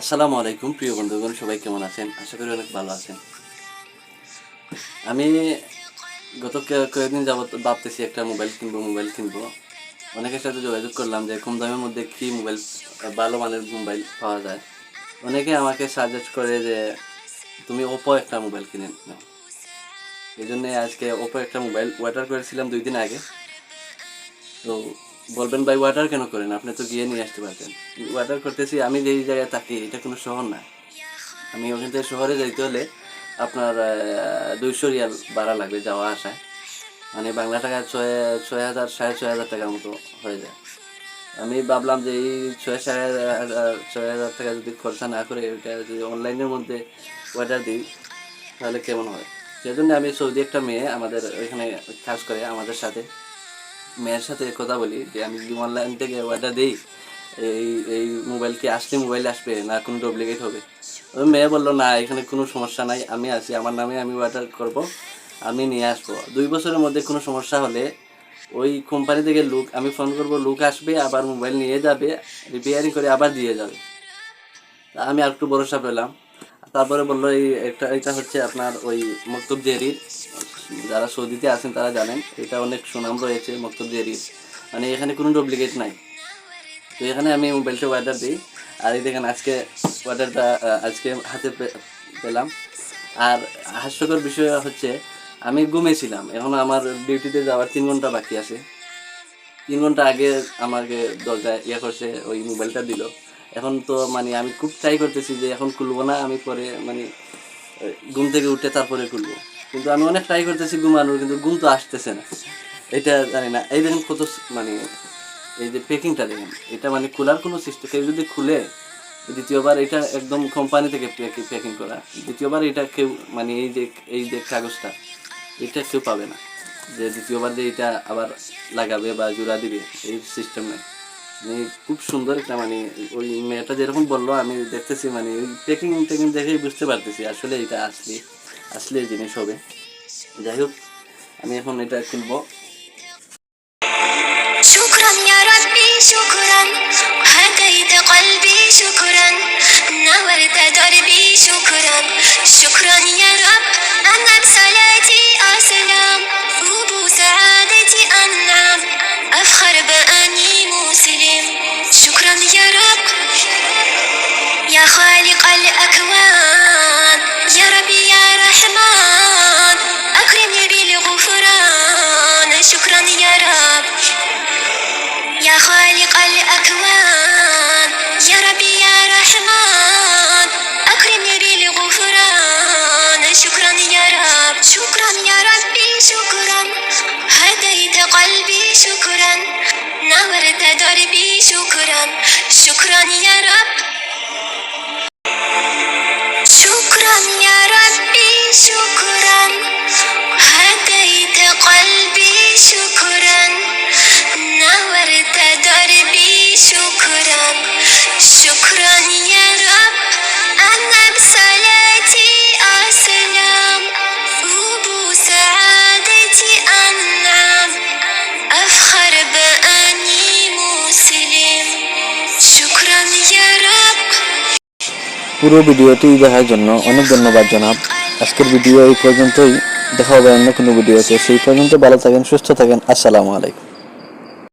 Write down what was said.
আসসালামু আলাইকুম, প্রিয় বন্ধুগণ, সবাই কেমন আছেন? আশা করি অনেক ভালো আছেন। আমি গত কয়েকদিন যাবত ভাবতেছি একটা মোবাইল কিনবো মোবাইল কিনবো। অনেকের সাথে যোগাযোগ করলাম যে কম দামের মধ্যে কি মোবাইল, ভালো মানের মোবাইল পাওয়া যায়। অনেকে আমাকে সাজেস্ট করে যে তুমি ওপো একটা মোবাইল কিনে নাও। এই জন্য আজকে ওপো একটা মোবাইল অর্ডার করেছিলাম দুই দিন আগে। তো বলবেন ভাই ওয়াটার কেন করেন? আপনি তো গিয়ে নিয়ে আসতে পারতেন। ওয়াটার করতেছি, আমি যেই জায়গায় থাকি, এটা কোনো শহর না। আমি ওখান থেকে শহরে যাইতে হলে আপনার দুইশো রিয়াল ভাড়া লাগবে যাওয়া আসায় মানে বাংলা টাকা ছয় ছয় হাজার, সাড়ে ছয় হাজার টাকার মতো হয়ে যায়। আমি ভাবলাম যে এই ছয়, সাড়ে ছয় হাজার টাকা যদি খরচা না করে এটা যদি অনলাইনের মধ্যে অর্ডার দিই, তাহলে কেমন হয়? সেজন্য আমি সৌদি একটা মেয়ে আমাদের ওইখানে কাজ করে, আমাদের সাথে। মেয়ের সাথে কথা বলি যে আমি যদি অনলাইন থেকে অর্ডার দিই, এই এই মোবাইল কি আসলে মোবাইল আসবে না কোনো ডুপ্লিকেট হবে? ওই মেয়ে বলল, না, এখানে কোনো সমস্যা নাই, আমি আছি, আমার নামে আমি অর্ডার করব, আমি নিয়ে আসব। দুই বছরের মধ্যে কোনো সমস্যা হলে ওই কোম্পানি থেকে লুক আমি ফোন করব লুক আসবে, আবার মোবাইল নিয়ে যাবে রিপেয়ারিং করে আবার দিয়ে যাবে। আমি আর একটু ভরসা পেলাম। তারপরে বলল, এই একটা, এটা হচ্ছে আপনার ওই মক্তব জেরির যারা সৌদিতে আছেন তারা জানেন, এটা অনেক সুনাম রয়েছে মক্তব জেরির। মানে এখানে কোনো ডুপ্লিকেট নাই। তো এখানে আমি মোবাইলটা অর্ডার দিই। আর এই দেখেন আজকে অর্ডারটা আজকে হাতে পেলাম। আর হাস্যকর বিষয় হচ্ছে, আমি ঘুমেছিলাম। এখন আমার ডিউটিতে যাওয়ার তিন ঘণ্টা বাকি আছে। তিন ঘণ্টা আগে আমাকে দরজায় ইয়ে করছে, ওই মোবাইলটা দিল। এখন তো মানে আমি খুব ট্রাই করতেছি যে এখন খুলবো না, আমি পরে মানে ঘুম থেকে উঠে তারপরে খুলবো। কিন্তু আমি অনেক ট্রাই করতেছি ঘুমানোর, কিন্তু ঘুম তো আসতেছে না। এটা জানি না। এই দেখেন কত মানে এই যে প্যাকিংটা দেখেন, এটা মানে খোলার কোনো সিস্টেম কেউ যদি খুলে, দ্বিতীয়বার এটা একদম কোম্পানি থেকে প্যাকিং করা। দ্বিতীয়বার এটা কেউ মানে এই যে এই যে কাগজটা, এটা কেউ পাবে না। যে দ্বিতীয়বার যে এটা আবার লাগাবে বা জোড়া দিবে, এই সিস্টেম নেই। মানে খুব সুন্দর একটা মানে ওই মেয়েটা যেরকম বলল, আমি দেখতেছি মানে ওই প্যাকিং টেকিং দেখেই বুঝতে পারতেছি আসলে এটা আসলে আসলে এই জিনিস হবে যাই হোক আমি এখন এটা খুলবো شكرا يا ربي شكرا هديت قلبي شكرا نورت دربي شكرا شكرا يا رب أنا بصلاتي أسلم وبو سعادتي أنعم أفخر بأني مسلم شكرا يا رب يا خالق الأكوان পুরো ভিডিওটি দেখার জন্য অনেক ধন্যবাদ, জানাব। আজকের ভিডিও এই পর্যন্তই। দেখা হবে অন্য কোনো ভিডিওতে। সেই পর্যন্ত ভালো থাকেন, সুস্থ থাকেন। আসসালামু আলাইকুম।